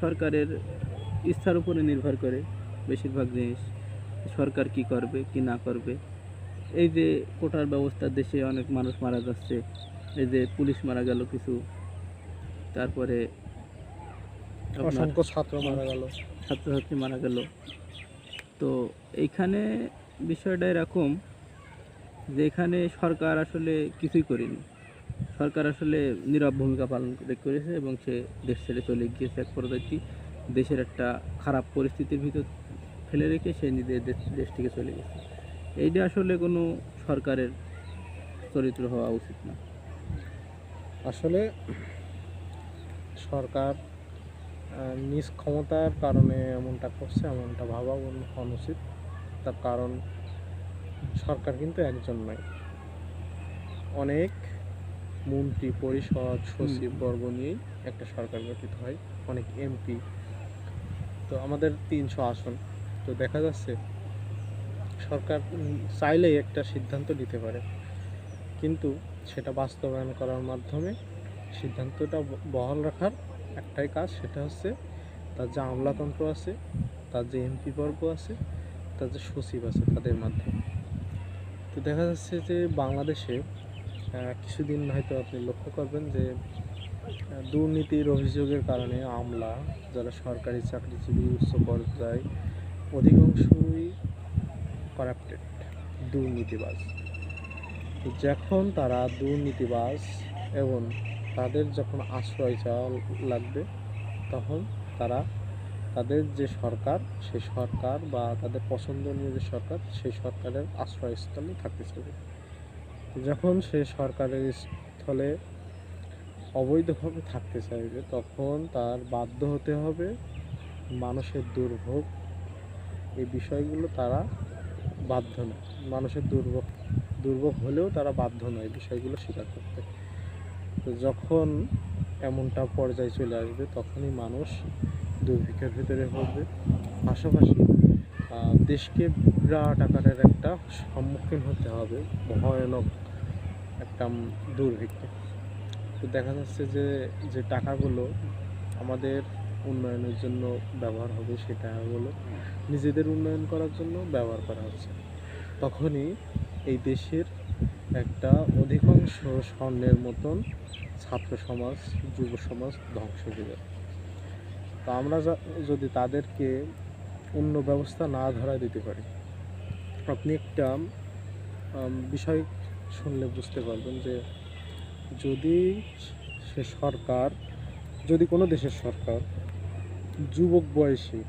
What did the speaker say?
সরকারের ইচ্ছার উপরে নির্ভর করে বেশিরভাগ জিনিস। সরকার কি করবে কি না করবে। এই যে কোটার ব্যবস্থা দেশে অনেক মানুষ মারা যাচ্ছে। এই যে পুলিশ মারা গেল কিছু। তারপরে অসংখ্য ছাত্র মারা গেল। ছাত্রছাত্রী মারা গেল। তো এইখানে বিষয়টা এরকম যে এখানে সরকার আসলে কিছুই করেনি। সরকার আসলে নীরব ভূমিকা পালন করে করেছে এবং সে দেশ ছেড়ে চলে গিয়েছে এক পরবর্তী দেশের একটা খারাপ পরিস্থিতির ভিতর ফেলে রেখে সে নিজের দেশ থেকে চলে গেছে। এইটা আসলে কোনো সরকারের চরিত্র হওয়া উচিত না। আসলে সরকার নিজ ক্ষমতার কারণে এমনটা করছে, এমনটা ভাবা অনুচিত তার কারণ সরকার কিন্তু একজন নয়। অনেক মন্ত্রী পরিষদ সচিব বর্গ নিয়েই একটা সরকার গঠিত হয় অনেক এমপি। তো আমাদের তিনশো আসন। তো দেখা যাচ্ছে সরকার চাইলেই একটা সিদ্ধান্ত নিতে পারে। কিন্তু সেটা বাস্তবায়ন করার মাধ্যমে সিদ্ধান্তটা বহাল রাখার একটাই কাজ সেটা হচ্ছে তার যে আমলাতন্ত্র আছে তার যে এমপি বর্গ আছে তার যে সচিব আছে তাদের মাধ্যমে। তো দেখা যাচ্ছে যে বাংলাদেশে কিছুদিন হয়তো আপনি লক্ষ্য করবেন যে দুর্নীতির অভিযোগের কারণে আমলা, যারা সরকারি চাকরিজীবী, উচ্চ পর্যায়ে, অধিকাংশই করাপ্টেড দুর্নীতিবাজ। যখন তারা দুর্নীতিবাজ এবং তাদের যখন আশ্রয় চাওয়া লাগবে, তখন তারা তাদের যে সরকার, সেই সরকার বা তাদের পছন্দনীয় যে সরকার, সেই সরকারের আশ্রয়স্থলে থাকতে চাইবে। যখন সে সরকারের স্থলে অবৈধভাবে থাকতে চাইবে, তখন তার বাধ্য হতে হবে মানুষের দুর্ভোগ। এই বিষয়গুলো তারা বাধ্য নয়। মানুষের দুর্ভোগ দুর্ভোগ হলেও তারা বাধ্য নয় এই বিষয়গুলো স্বীকার করতে। তো যখন এমনটা পর্যায়ে চলে আসবে, তখনই মানুষ দুর্ভিক্ষের ভিতরে পড়বে। পাশাপাশি দেশকে বিরাট আকারের একটা সম্মুখীন হতে হবে, ভয়ানক একটা দুর্ভিক্ষে তো দেখা যাচ্ছে যে যে টাকাগুলো আমাদের উন্নয়নের জন্য ব্যবহার হবে সেই টাকাগুলো নিজেদের উন্নয়ন করার জন্য ব্যবহার করা হচ্ছে। তখনই এই দেশের একটা অধিকাংশ স্বর্ণের মতন ছাত্র সমাজ, যুব সমাজ ধ্বংস হয়ে যাবে। তো আমরা যদি তাদেরকে অন্য ব্যবস্থা না ধরা দিতে পারি, আপনি একটা বিষয় শুনলে বুঝতে পারবেন যে যদি সে সরকার যদি কোনো দেশের সরকার যুবক বয়সী